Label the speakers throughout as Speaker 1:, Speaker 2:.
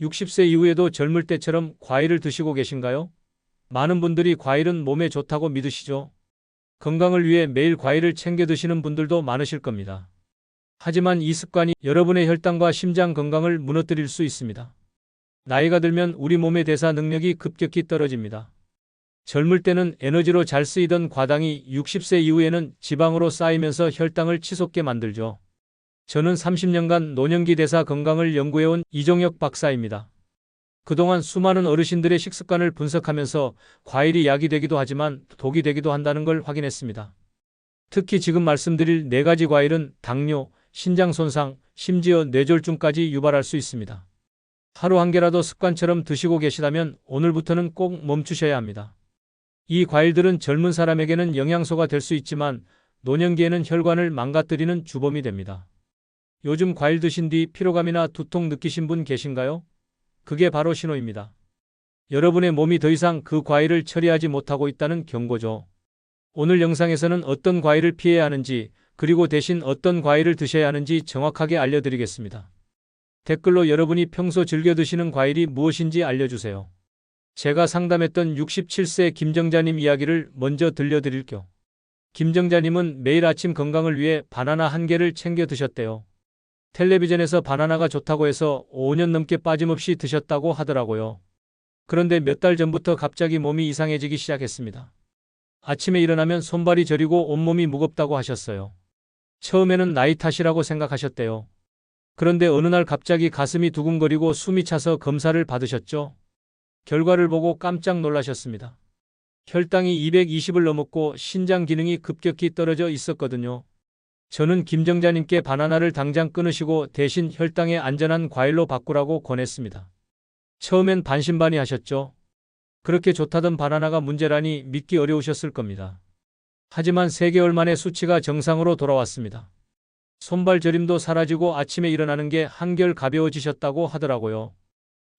Speaker 1: 60세 이후에도 젊을 때처럼 과일을 드시고 계신가요? 많은 분들이 과일은 몸에 좋다고 믿으시죠? 건강을 위해 매일 과일을 챙겨 드시는 분들도 많으실 겁니다. 하지만 이 습관이 여러분의 혈당과 심장 건강을 무너뜨릴 수 있습니다. 나이가 들면 우리 몸의 대사 능력이 급격히 떨어집니다. 젊을 때는 에너지로 잘 쓰이던 과당이 60세 이후에는 지방으로 쌓이면서 혈당을 치솟게 만들죠. 저는 30년간 노년기 대사 건강을 연구해온 이종혁 박사입니다. 그동안 수많은 어르신들의 식습관을 분석하면서 과일이 약이 되기도 하지만 독이 되기도 한다는 걸 확인했습니다. 특히 지금 말씀드릴 네 가지 과일은 당뇨, 신장 손상, 심지어 뇌졸중까지 유발할 수 있습니다. 하루 한 개라도 습관처럼 드시고 계시다면 오늘부터는 꼭 멈추셔야 합니다. 이 과일들은 젊은 사람에게는 영양소가 될 수 있지만 노년기에는 혈관을 망가뜨리는 주범이 됩니다. 요즘 과일 드신 뒤 피로감이나 두통 느끼신 분 계신가요? 그게 바로 신호입니다. 여러분의 몸이 더 이상 그 과일을 처리하지 못하고 있다는 경고죠. 오늘 영상에서는 어떤 과일을 피해야 하는지 그리고 대신 어떤 과일을 드셔야 하는지 정확하게 알려드리겠습니다. 댓글로 여러분이 평소 즐겨 드시는 과일이 무엇인지 알려주세요. 제가 상담했던 67세 김정자님 이야기를 먼저 들려드릴게요. 김정자님은 매일 아침 건강을 위해 바나나 한 개를 챙겨 드셨대요. 텔레비전에서 바나나가 좋다고 해서 5년 넘게 빠짐없이 드셨다고 하더라고요. 그런데 몇 달 전부터 갑자기 몸이 이상해지기 시작했습니다. 아침에 일어나면 손발이 저리고 온몸이 무겁다고 하셨어요. 처음에는 나이 탓이라고 생각하셨대요. 그런데 어느 날 갑자기 가슴이 두근거리고 숨이 차서 검사를 받으셨죠. 결과를 보고 깜짝 놀라셨습니다. 혈당이 220을 넘었고 신장 기능이 급격히 떨어져 있었거든요. 저는 김정자님께 바나나를 당장 끊으시고 대신 혈당에 안전한 과일로 바꾸라고 권했습니다. 처음엔 반신반의 하셨죠. 그렇게 좋다던 바나나가 문제라니 믿기 어려우셨을 겁니다. 하지만 3개월 만에 수치가 정상으로 돌아왔습니다. 손발 저림도 사라지고 아침에 일어나는 게 한결 가벼워지셨다고 하더라고요.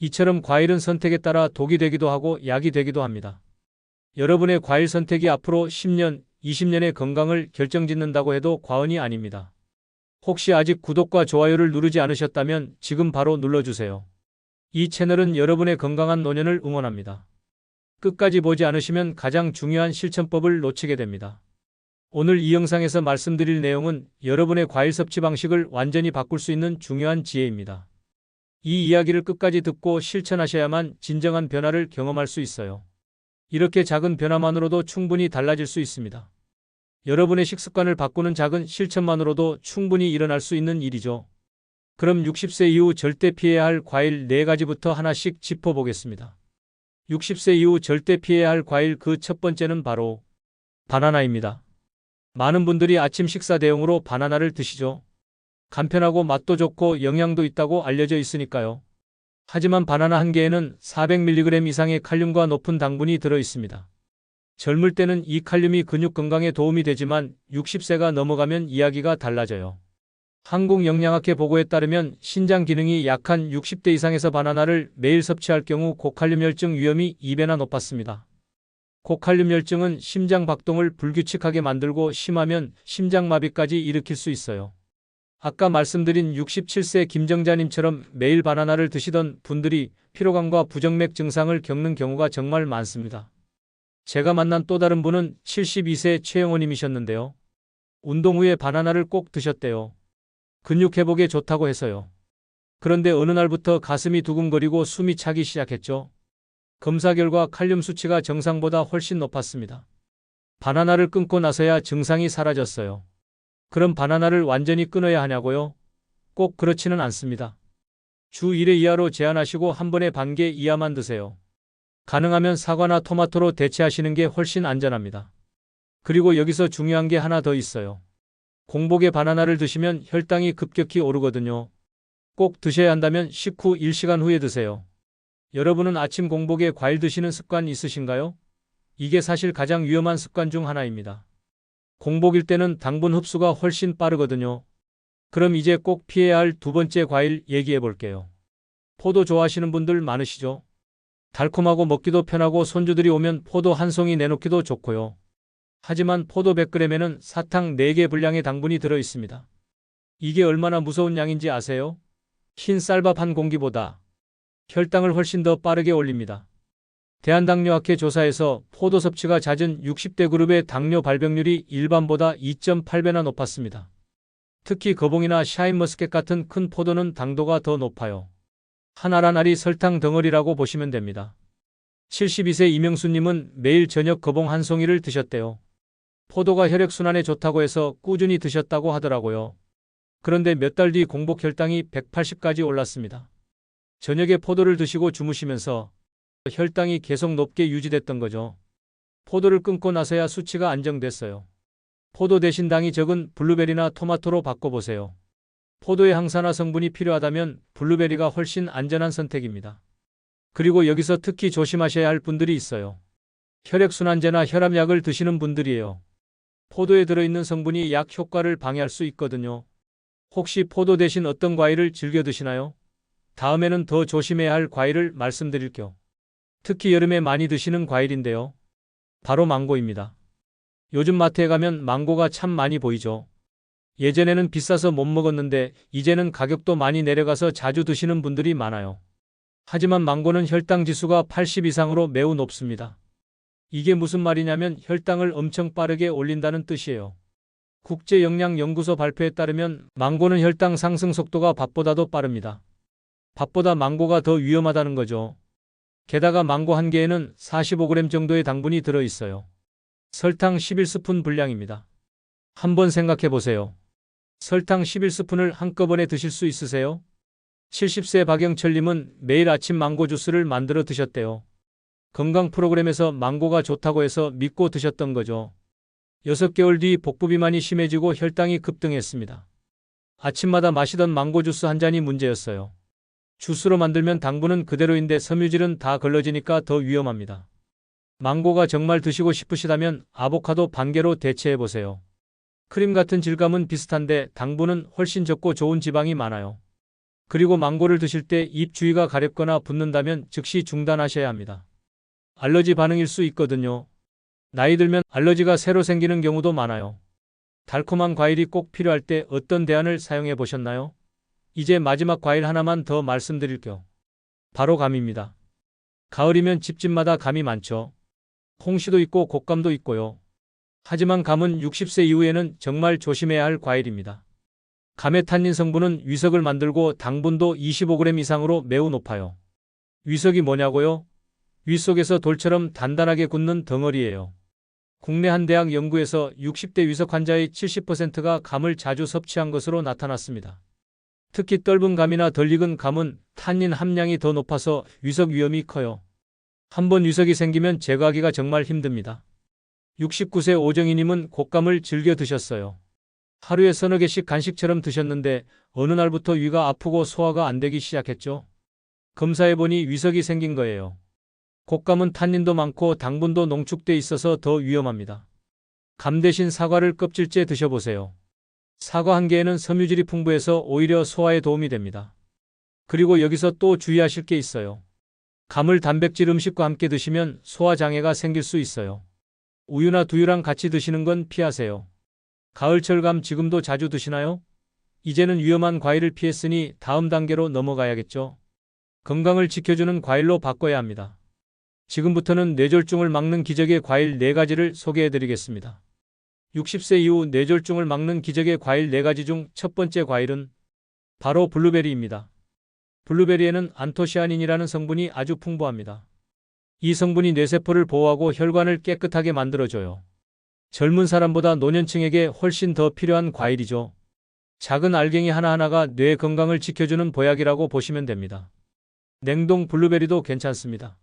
Speaker 1: 이처럼 과일은 선택에 따라 독이 되기도 하고 약이 되기도 합니다. 여러분의 과일 선택이 앞으로 10년, 20년의 건강을 결정짓는다고 해도 과언이 아닙니다. 혹시 아직 구독과 좋아요를 누르지 않으셨다면 지금 바로 눌러주세요. 이 채널은 여러분의 건강한 노년을 응원합니다. 끝까지 보지 않으시면 가장 중요한 실천법을 놓치게 됩니다. 오늘 이 영상에서 말씀드릴 내용은 여러분의 과일 섭취 방식을 완전히 바꿀 수 있는 중요한 지혜입니다. 이 이야기를 끝까지 듣고 실천하셔야만 진정한 변화를 경험할 수 있어요. 이렇게 작은 변화만으로도 충분히 달라질 수 있습니다. 여러분의 식습관을 바꾸는 작은 실천만으로도 충분히 일어날 수 있는 일이죠. 그럼 60세 이후 절대 피해야 할 과일 4가지부터 하나씩 짚어보겠습니다. 60세 이후 절대 피해야 할 과일 그 첫 번째는 바로 바나나입니다. 많은 분들이 아침 식사 대용으로 바나나를 드시죠. 간편하고 맛도 좋고 영양도 있다고 알려져 있으니까요. 하지만 바나나 한 개에는 400mg 이상의 칼륨과 높은 당분이 들어 있습니다. 젊을 때는 이 칼륨이 근육 건강에 도움이 되지만 60세가 넘어가면 이야기가 달라져요. 한국영양학회 보고에 따르면 신장 기능이 약한 60대 이상에서 바나나를 매일 섭취할 경우 고칼륨혈증 위험이 2배나 높았습니다. 고칼륨혈증은 심장 박동을 불규칙하게 만들고 심하면 심장마비까지 일으킬 수 있어요. 아까 말씀드린 67세 김정자님처럼 매일 바나나를 드시던 분들이 피로감과 부정맥 증상을 겪는 경우가 정말 많습니다. 제가 만난 또 다른 분은 72세 최영호님이셨는데요. 운동 후에 바나나를 꼭 드셨대요. 근육 회복에 좋다고 해서요. 그런데 어느 날부터 가슴이 두근거리고 숨이 차기 시작했죠. 검사 결과 칼륨 수치가 정상보다 훨씬 높았습니다. 바나나를 끊고 나서야 증상이 사라졌어요. 그럼 바나나를 완전히 끊어야 하냐고요? 꼭 그렇지는 않습니다. 주 1회 이하로 제한하시고 한 번에 반 개 이하만 드세요. 가능하면 사과나 토마토로 대체하시는 게 훨씬 안전합니다. 그리고 여기서 중요한 게 하나 더 있어요. 공복에 바나나를 드시면 혈당이 급격히 오르거든요. 꼭 드셔야 한다면 식후 1시간 후에 드세요. 여러분은 아침 공복에 과일 드시는 습관 있으신가요? 이게 사실 가장 위험한 습관 중 하나입니다. 공복일 때는 당분 흡수가 훨씬 빠르거든요. 그럼 이제 꼭 피해야 할 두 번째 과일 얘기해 볼게요. 포도 좋아하시는 분들 많으시죠? 달콤하고 먹기도 편하고 손주들이 오면 포도 한 송이 내놓기도 좋고요. 하지만 포도 100g에는 사탕 4개 분량의 당분이 들어 있습니다. 이게 얼마나 무서운 양인지 아세요? 흰 쌀밥 한 공기보다 혈당을 훨씬 더 빠르게 올립니다. 대한당뇨학회 조사에서 포도 섭취가 잦은 60대 그룹의 당뇨 발병률이 일반보다 2.8배나 높았습니다. 특히 거봉이나 샤인머스켓 같은 큰 포도는 당도가 더 높아요. 한 알이 설탕 덩어리라고 보시면 됩니다. 72세 이명수님은 매일 저녁 거봉 한 송이를 드셨대요. 포도가 혈액순환에 좋다고 해서 꾸준히 드셨다고 하더라고요. 그런데 몇 달 뒤 공복 혈당이 180까지 올랐습니다. 저녁에 포도를 드시고 주무시면서 혈당이 계속 높게 유지됐던 거죠. 포도를 끊고 나서야 수치가 안정됐어요. 포도 대신 당이 적은 블루베리나 토마토로 바꿔보세요. 포도에 항산화 성분이 필요하다면 블루베리가 훨씬 안전한 선택입니다. 그리고 여기서 특히 조심하셔야 할 분들이 있어요. 혈액순환제나 혈압약을 드시는 분들이에요. 포도에 들어있는 성분이 약 효과를 방해할 수 있거든요. 혹시 포도 대신 어떤 과일을 즐겨 드시나요? 다음에는 더 조심해야 할 과일을 말씀드릴게요. 특히 여름에 많이 드시는 과일인데요. 바로 망고입니다. 요즘 마트에 가면 망고가 참 많이 보이죠. 예전에는 비싸서 못 먹었는데 이제는 가격도 많이 내려가서 자주 드시는 분들이 많아요. 하지만 망고는 혈당 지수가 80 이상으로 매우 높습니다. 이게 무슨 말이냐면 혈당을 엄청 빠르게 올린다는 뜻이에요. 국제영양연구소 발표에 따르면 망고는 혈당 상승 속도가 밥보다도 빠릅니다. 밥보다 망고가 더 위험하다는 거죠. 게다가 망고 한 개에는 45g 정도의 당분이 들어 있어요. 설탕 11스푼 분량입니다. 한번 생각해 보세요. 설탕 11스푼을 한꺼번에 드실 수 있으세요? 70세 박영철님은 매일 아침 망고 주스를 만들어 드셨대요. 건강 프로그램에서 망고가 좋다고 해서 믿고 드셨던 거죠. 6개월 뒤 복부 비만이 심해지고 혈당이 급등했습니다. 아침마다 마시던 망고 주스 한 잔이 문제였어요. 주스로 만들면 당분은 그대로인데 섬유질은 다 걸러지니까 더 위험합니다. 망고가 정말 드시고 싶으시다면 아보카도 반 개로 대체해 보세요. 크림 같은 질감은 비슷한데 당분은 훨씬 적고 좋은 지방이 많아요. 그리고 망고를 드실 때 입 주위가 가렵거나 붓는다면 즉시 중단하셔야 합니다. 알러지 반응일 수 있거든요. 나이 들면 알러지가 새로 생기는 경우도 많아요. 달콤한 과일이 꼭 필요할 때 어떤 대안을 사용해 보셨나요? 이제 마지막 과일 하나만 더 말씀드릴게요. 바로 감입니다. 가을이면 집집마다 감이 많죠. 홍시도 있고 곶감도 있고요. 하지만 감은 60세 이후에는 정말 조심해야 할 과일입니다. 감의 탄닌 성분은 위석을 만들고 당분도 25g 이상으로 매우 높아요. 위석이 뭐냐고요? 위 속에서 돌처럼 단단하게 굳는 덩어리예요. 국내 한 대학 연구에서 60대 위석 환자의 70%가 감을 자주 섭취한 것으로 나타났습니다. 특히 떫은 감이나 덜 익은 감은 탄닌 함량이 더 높아서 위석 위험이 커요. 한번 위석이 생기면 제거하기가 정말 힘듭니다. 69세 오정희님은 곶감을 즐겨 드셨어요. 하루에 서너 개씩 간식처럼 드셨는데 어느 날부터 위가 아프고 소화가 안 되기 시작했죠. 검사해보니 위석이 생긴 거예요. 곶감은 탄닌도 많고 당분도 농축돼 있어서 더 위험합니다. 감 대신 사과를 껍질째 드셔보세요. 사과 한 개에는 섬유질이 풍부해서 오히려 소화에 도움이 됩니다. 그리고 여기서 또 주의하실 게 있어요. 감을 단백질 음식과 함께 드시면 소화 장애가 생길 수 있어요. 우유나 두유랑 같이 드시는 건 피하세요. 가을철 감 지금도 자주 드시나요? 이제는 위험한 과일을 피했으니 다음 단계로 넘어가야겠죠. 건강을 지켜주는 과일로 바꿔야 합니다. 지금부터는 뇌졸중을 막는 기적의 과일 4가지를 소개해 드리겠습니다. 60세 이후 뇌졸중을 막는 기적의 과일 4가지 중 첫 번째 과일은 바로 블루베리입니다. 블루베리에는 안토시아닌이라는 성분이 아주 풍부합니다. 이 성분이 뇌세포를 보호하고 혈관을 깨끗하게 만들어줘요. 젊은 사람보다 노년층에게 훨씬 더 필요한 과일이죠. 작은 알갱이 하나하나가 뇌 건강을 지켜주는 보약이라고 보시면 됩니다. 냉동 블루베리도 괜찮습니다.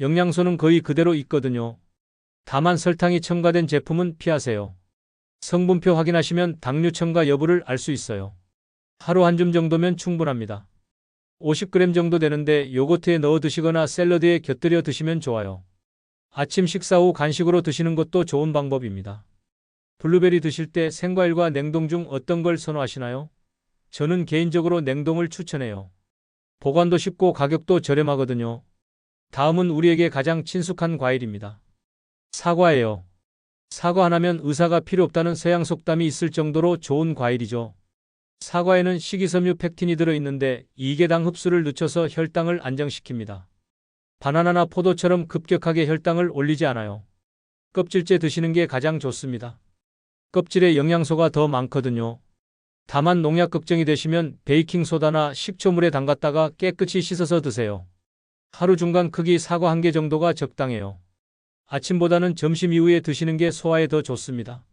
Speaker 1: 영양소는 거의 그대로 있거든요. 다만 설탕이 첨가된 제품은 피하세요. 성분표 확인하시면 당류 첨가 여부를 알 수 있어요. 하루 한 줌 정도면 충분합니다. 50g 정도 되는데 요거트에 넣어 드시거나 샐러드에 곁들여 드시면 좋아요. 아침 식사 후 간식으로 드시는 것도 좋은 방법입니다. 블루베리 드실 때 생과일과 냉동 중 어떤 걸 선호하시나요? 저는 개인적으로 냉동을 추천해요. 보관도 쉽고 가격도 저렴하거든요. 다음은 우리에게 가장 친숙한 과일입니다. 사과예요. 사과 하나면 의사가 필요 없다는 서양 속담이 있을 정도로 좋은 과일이죠. 사과에는 식이섬유 팩틴이 들어있는데 이계당 흡수를 늦춰서 혈당을 안정시킵니다. 바나나나 포도처럼 급격하게 혈당을 올리지 않아요. 껍질째 드시는 게 가장 좋습니다. 껍질에 영양소가 더 많거든요. 다만 농약 걱정이 되시면 베이킹소다나 식초물에 담갔다가 깨끗이 씻어서 드세요. 하루 중간 크기 사과 한 개 정도가 적당해요. 아침보다는 점심 이후에 드시는 게 소화에 더 좋습니다.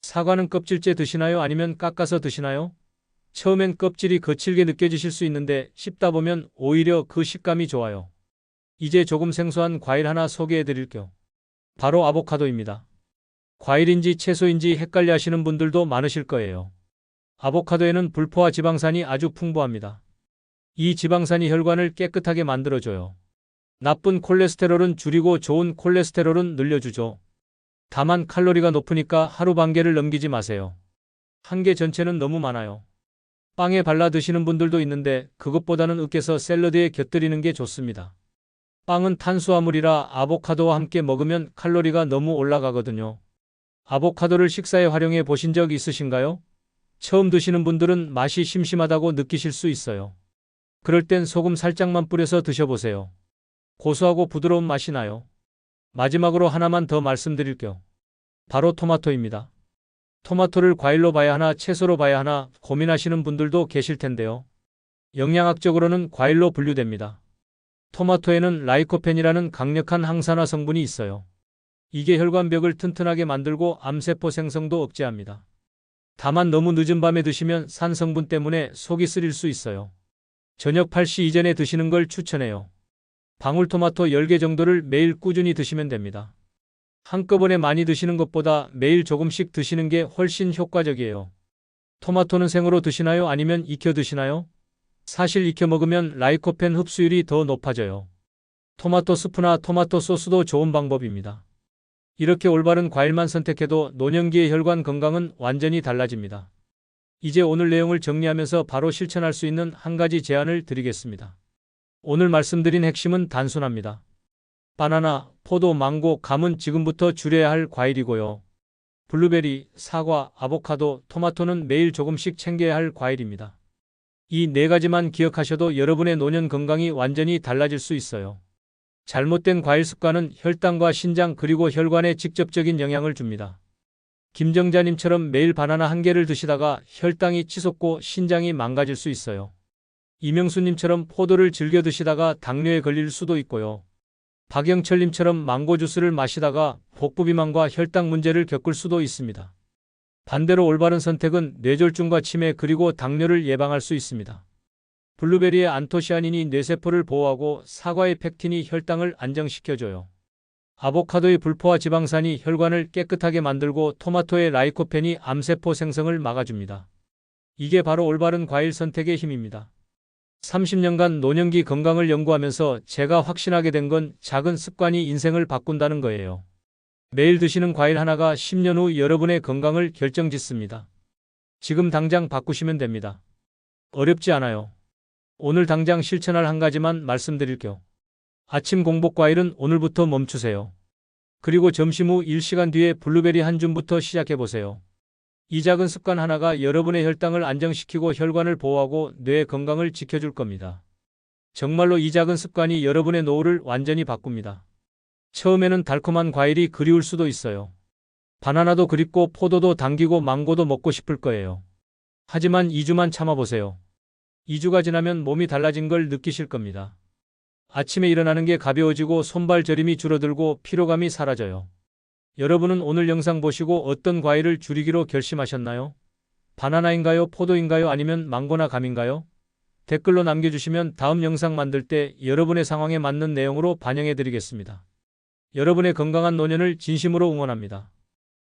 Speaker 1: 사과는 껍질째 드시나요? 아니면 깎아서 드시나요? 처음엔 껍질이 거칠게 느껴지실 수 있는데 씹다 보면 오히려 그 식감이 좋아요. 이제 조금 생소한 과일 하나 소개해 드릴게요. 바로 아보카도입니다. 과일인지 채소인지 헷갈려 하시는 분들도 많으실 거예요. 아보카도에는 불포화 지방산이 아주 풍부합니다. 이 지방산이 혈관을 깨끗하게 만들어줘요. 나쁜 콜레스테롤은 줄이고 좋은 콜레스테롤은 늘려주죠. 다만 칼로리가 높으니까 하루 반 개를 넘기지 마세요. 한 개 전체는 너무 많아요. 빵에 발라 드시는 분들도 있는데 그것보다는 으깨서 샐러드에 곁들이는 게 좋습니다. 빵은 탄수화물이라 아보카도와 함께 먹으면 칼로리가 너무 올라가거든요. 아보카도를 식사에 활용해 보신 적 있으신가요? 처음 드시는 분들은 맛이 심심하다고 느끼실 수 있어요. 그럴 땐 소금 살짝만 뿌려서 드셔보세요. 고소하고 부드러운 맛이 나요. 마지막으로 하나만 더 말씀드릴게요. 바로 토마토입니다. 토마토를 과일로 봐야 하나 채소로 봐야 하나 고민하시는 분들도 계실 텐데요. 영양학적으로는 과일로 분류됩니다. 토마토에는 라이코펜이라는 강력한 항산화 성분이 있어요. 이게 혈관벽을 튼튼하게 만들고 암세포 생성도 억제합니다. 다만 너무 늦은 밤에 드시면 산 성분 때문에 속이 쓰릴 수 있어요. 저녁 8시 이전에 드시는 걸 추천해요. 방울토마토 10개 정도를 매일 꾸준히 드시면 됩니다. 한꺼번에 많이 드시는 것보다 매일 조금씩 드시는 게 훨씬 효과적이에요. 토마토는 생으로 드시나요? 아니면 익혀 드시나요? 사실 익혀 먹으면 라이코펜 흡수율이 더 높아져요. 토마토 스프나 토마토 소스도 좋은 방법입니다. 이렇게 올바른 과일만 선택해도 노년기의 혈관 건강은 완전히 달라집니다. 이제 오늘 내용을 정리하면서 바로 실천할 수 있는 한 가지 제안을 드리겠습니다. 오늘 말씀드린 핵심은 단순합니다. 바나나, 포도, 망고, 감은 지금부터 줄여야 할 과일이고요. 블루베리, 사과, 아보카도, 토마토는 매일 조금씩 챙겨야 할 과일입니다. 이 네 가지만 기억하셔도 여러분의 노년 건강이 완전히 달라질 수 있어요. 잘못된 과일 습관은 혈당과 신장 그리고 혈관에 직접적인 영향을 줍니다. 김정자님처럼 매일 바나나 한 개를 드시다가 혈당이 치솟고 신장이 망가질 수 있어요. 이명수님처럼 포도를 즐겨 드시다가 당뇨에 걸릴 수도 있고요. 박영철님처럼 망고 주스를 마시다가 복부 비만과 혈당 문제를 겪을 수도 있습니다. 반대로 올바른 선택은 뇌졸중과 치매 그리고 당뇨를 예방할 수 있습니다. 블루베리의 안토시아닌이 뇌세포를 보호하고 사과의 팩틴이 혈당을 안정시켜줘요. 아보카도의 불포화 지방산이 혈관을 깨끗하게 만들고 토마토의 라이코펜이 암세포 생성을 막아줍니다. 이게 바로 올바른 과일 선택의 힘입니다. 30년간 노년기 건강을 연구하면서 제가 확신하게 된 건 작은 습관이 인생을 바꾼다는 거예요. 매일 드시는 과일 하나가 10년 후 여러분의 건강을 결정짓습니다. 지금 당장 바꾸시면 됩니다. 어렵지 않아요. 오늘 당장 실천할 한 가지만 말씀드릴게요. 아침 공복 과일은 오늘부터 멈추세요. 그리고 점심 후 1시간 뒤에 블루베리 한 줌부터 시작해 보세요. 이 작은 습관 하나가 여러분의 혈당을 안정시키고 혈관을 보호하고 뇌 건강을 지켜줄 겁니다. 정말로 이 작은 습관이 여러분의 노후를 완전히 바꿉니다. 처음에는 달콤한 과일이 그리울 수도 있어요. 바나나도 그립고 포도도 당기고 망고도 먹고 싶을 거예요. 하지만 2주만 참아보세요. 2주가 지나면 몸이 달라진 걸 느끼실 겁니다. 아침에 일어나는 게 가벼워지고 손발 저림이 줄어들고 피로감이 사라져요. 여러분은 오늘 영상 보시고 어떤 과일을 줄이기로 결심하셨나요? 바나나인가요? 포도인가요? 아니면 망고나 감인가요? 댓글로 남겨주시면 다음 영상 만들 때 여러분의 상황에 맞는 내용으로 반영해 드리겠습니다. 여러분의 건강한 노년을 진심으로 응원합니다.